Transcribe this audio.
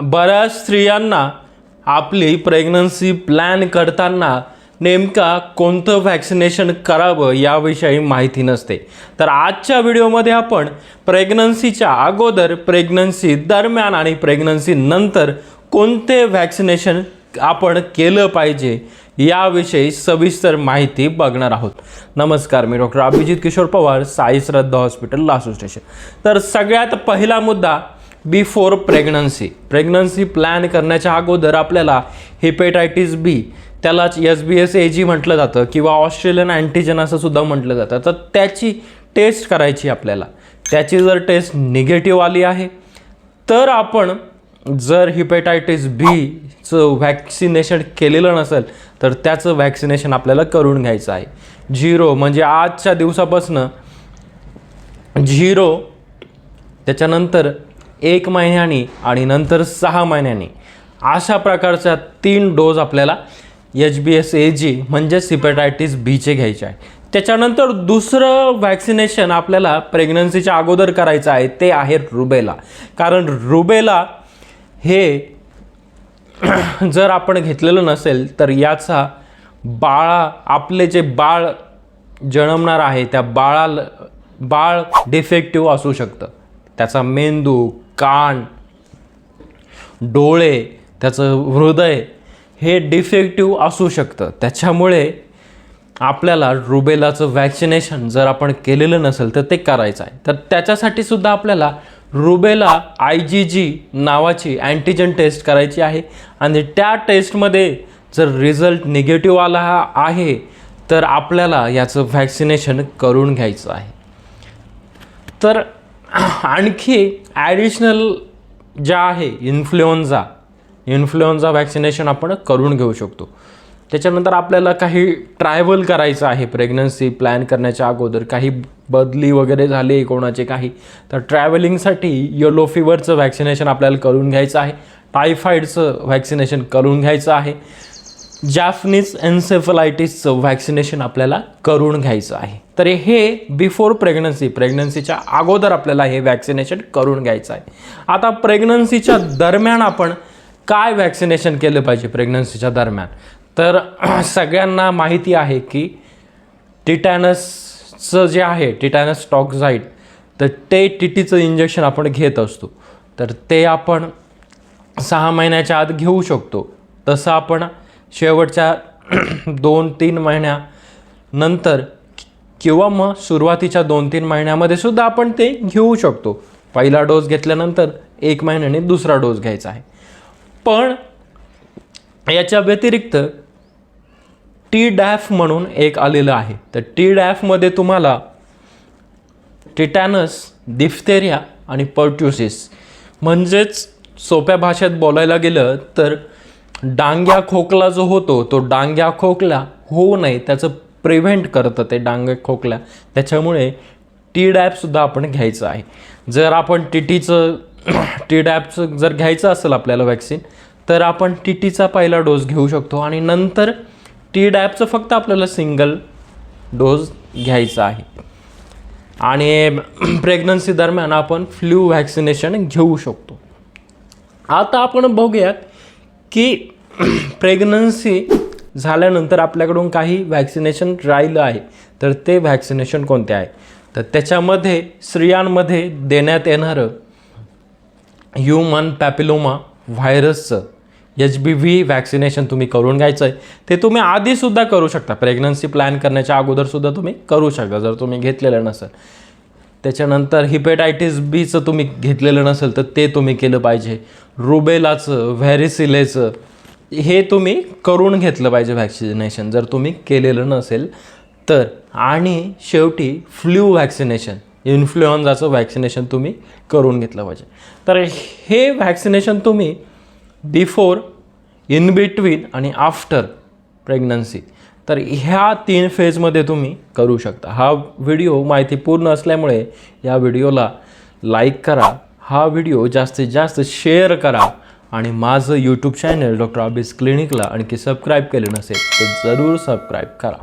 बऱ्याच स्त्रियांना आपली प्रेग्नन्सी प्लॅन करताना नेमका कोणतं व्हॅक्सिनेशन करावं याविषयी माहिती नसते. तर आजच्या व्हिडिओमध्ये आपण प्रेग्नन्सीच्या अगोदर प्रेग्नन्सी दरम्यान आणि प्रेग्नन्सी नंतर कोणते व्हॅक्सिनेशन आपण केलं पाहिजे याविषयी सविस्तर माहिती बघणार आहोत. नमस्कार मी doctor Abhijit Kishor Pawar Sai Shraddha hospital Lasur station तर सगळ्यात पहिला मुद्दा बिफोर प्रेग्नन्सी प्रेग्नन्सी प्लॅन करण्याच्या अगोदर आपल्याला हेपेटायटिस बी त्यालाच एस बी एस ए जी म्हटलं जातं किंवा ऑस्ट्रेलियन अँटीजन असं सुद्धा म्हटलं जातं. तर त्याची टेस्ट करायची आपल्याला. त्याची जर टेस्ट निगेटिव्ह आली आहे तर आपण जर हिपेटायटिस बीचं व्हॅक्सिनेशन केलेलं नसेल तर त्याचं व्हॅक्सिनेशन आपल्याला करून घ्यायचं आहे. झिरो म्हणजे आजच्या दिवसापासनं झिरो त्याच्यानंतर एक महिन्यानी आणि नंतर सहा महिन्यांनी. अशा प्रकारच्या तीन डोस आपल्याला एच बी एस ए जी म्हणजेच सिपेटायटीस बीचे घ्यायचे आहे. त्याच्यानंतर दुसरं व्हॅक्सिनेशन आपल्याला प्रेग्नन्सीच्या अगोदर करायचं आहे ते आहे रुबेला कारण रुबेला हे जर आपण घेतलेलं नसेल तर याचा बाळा आपले जे बाळ जन्मणार आहे त्या बाळाला बाळ डिफेक्टिव्ह असू शकतं. त्याचा मेंदू कान डोळे त्याचं हृदय हे डिफेक्टिव्ह असू शकतं. त्याच्यामुळे आपल्याला रुबेलाचं व्हॅक्सिनेशन जर आपण केलेलं नसेल तर ते करायचं आहे. तर त्याच्यासाठी सुद्धा आपल्याला रुबेला आय जी जी नावाची अँटीजन टेस्ट करायची आहे. आणि त्या टेस्टमध्ये जर रिझल्ट निगेटिव्ह आला आहे तर आपल्याला याचं व्हॅक्सिनेशन करून घ्यायचं आहे. तर आणखी ॲडिशनल ज्या आहे इन्फ्लुएन्झा इन्फ्लुएन्झा व्हॅक्सिनेशन आपण करून घेऊ शकतो. त्याच्यानंतर आपल्याला काही ट्रॅव्हल करायचं आहे प्रेग्नन्सी प्लॅन करण्याच्या अगोदर काही बदली वगैरे झाली कोणाचे काही तर ट्रॅव्हलिंगसाठी येलो फिवरचं व्हॅक्सिनेशन आपल्याला करून घ्यायचं आहे टायफॉईडचं व्हॅक्सिनेशन करून घ्यायचं आहे. जॅफनीज एन्सेफलायटिसचं व्हॅक्सिनेशन आपल्याला करून घ्यायचं आहे. तर हे बिफोर प्रेग्नन्सी प्रेग्नन्सीच्या अगोदर आपल्याला हे व्हॅक्सिनेशन करून घ्यायचं आहे. आता प्रेग्नन्सीच्या दरम्यान आपण काय व्हॅक्सिनेशन केलं पाहिजे प्रेग्नन्सीच्या दरम्यान? तर सगळ्यांना माहिती आहे की टिटॅनसचं जे आहे टिटॅनस टॉक्झाईड तर ते टीटीचं इंजेक्शन आपण घेत असतो. तर ते आपण सहा महिन्याच्या आत घेऊ शकतो. तसं आपण शेवटच्या दोन तीन महिन्यानंतर किंवा मग सुरुवातीच्या दोन तीन महिन्यामध्ये सुद्धा आपण ते घेऊ शकतो. पहिला डोस घेतल्यानंतर एक महिन्याने दुसरा डोस घ्यायचा आहे. पण याच्या व्यतिरिक्त टी डॅफ म्हणून एक आलेलं आहे. तर टी डॅफमध्ये तुम्हाला टिटॅनस डिफ्थेरिया आणि पर्ट्युसिस म्हणजेच सोप्या भाषेत बोलायला गेलं तर डांग्या खोकला जो होतो तो डांग्या खोकला होऊ नये त्याचं प्रिव्हेंट करतं ते डांग्या खोकला. त्याच्यामुळे टी डॅपसुद्धा आपण घ्यायचं आहे. जर आपण टी टीचं टी डॅपचं जर घ्यायचं असेल आपल्याला वॅक्सिन तर आपण टी टीचा पहिला डोस घेऊ शकतो आणि नंतर टी डॅपचं फक्त आपल्याला सिंगल डोस घ्यायचा आहे. आणि प्रेग्नन्सी दरम्यान आपण फ्ल्यू व्हॅक्सिनेशन घेऊ शकतो. आता आपण बघूयात की प्रेग्नन्सी झाल्यानंतर आपल्याकडून काही व्हॅक्सिनेशन राहिलं आहे. तर ते व्हॅक्सिनेशन कोणते आहे? तर त्याच्यामध्ये स्त्रियांमध्ये देण्यात येणारं ह्युमन पॅपिलोमा व्हायरसचं एच बी व्ही व्हॅक्सिनेशन तुम्ही करून घ्यायचं आहे ते तुम्ही आधीसुद्धा करू शकता. प्रेग्नन्सी प्लॅन करण्याच्या अगोदरसुद्धा तुम्ही करू शकता जर तुम्ही घेतलेलं नसेल. त्याच्यानंतर हिपेटायटिस बीचं तुम्ही घेतलेलं नसेल तर ते तुम्ही केलं पाहिजे. रुबेलाचं व्हॅरिसिलेचं हे तुम्ही करून घेतलं पाहिजे व्हॅक्सिनेशन जर तुम्ही केलेलं नसेल तर. आणि शेवटी फ्ल्यू व्हॅक्सिनेशन इन्फ्लुएन्झाचं व्हॅक्सिनेशन तुम्ही करून घेतलं पाहिजे. तर हे व्हॅक्सिनेशन तुम्ही बिफोर इन बिटवीन आणि आफ्टर प्रेग्नन्सी तर ह्या तीन फेजमध्ये तुम्ही करू शकता. हा व्हिडिओ माहिती पूर्ण असल्यामुळे या व्हिडिओला लाईक करा. हा व्हिडिओ जास्तीत जास्त शेअर करा. आणि माझं यूट्यूब चॅनल डॉक्टर आबिस क्लिनिकला आणखी सबस्क्राईब केलं नसेल तर जरूर सबस्क्राईब करा.